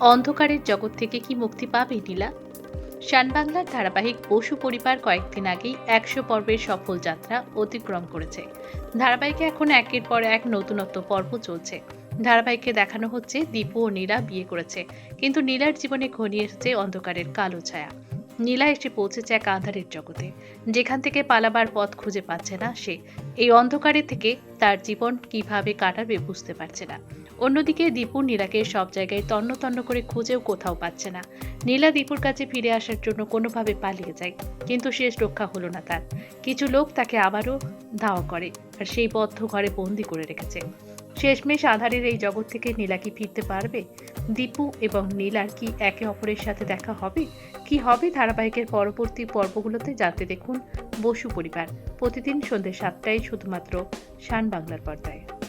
অন্ধকারের জগৎ থেকে কি মুক্তি পাবে, নীলা? শানবাংলার ধারাবাহিক পশু পরিবার কয়েকদিন আগেই একশো পর্বের সফল যাত্রা অতিক্রম করেছে। ধারাবাহিকে এখন একের পর এক নতুনত্ব পর্ব চলছে। ধারাবাহিকে দেখানো হচ্ছে দীপু ও নীলা বিয়ে করেছে, কিন্তু নীলার জীবনে ঘনিয়ে এসেছে অন্ধকারের কালো ছায়া। নীলা এসে পৌঁছেছে এক আধারের জগতে। যেখান থেকে পালাবার পথ খুঁজে পাচ্ছে না সে। এই অন্ধকারে থেকে তার জীবন কীভাবে কাটাবে বুঝতে পারছে না। অন্যদিকে দীপু নীলাকে সব জায়গায় তন্ন তন্ন করে খুঁজেও কোথাও পাচ্ছে না। নীলা দীপুর কাছে ফিরে আসার জন্য কোনোভাবে পালিয়ে যায়, কিন্তু শেষ রক্ষা হলো না তার। কিছু লোক তাকে আবারও ধাওয়া করে আর সেই বদ্ধ ঘরে বন্দি করে রেখেছে। শেষমেশ আধারের এই জগৎ থেকে নীলা কি ফিরতে পারবে? দীপু এবং নীলার কি একে অপরের সাথে দেখা হবে? কি হবে ধারাবাহিকের পরবর্তী পর্বগুলোতে জানতে দেখুন বসু পরিবার। প্রতিদিন সন্ধ্যে সাতটায় শুধুমাত্র শান বাংলার পর্দায়।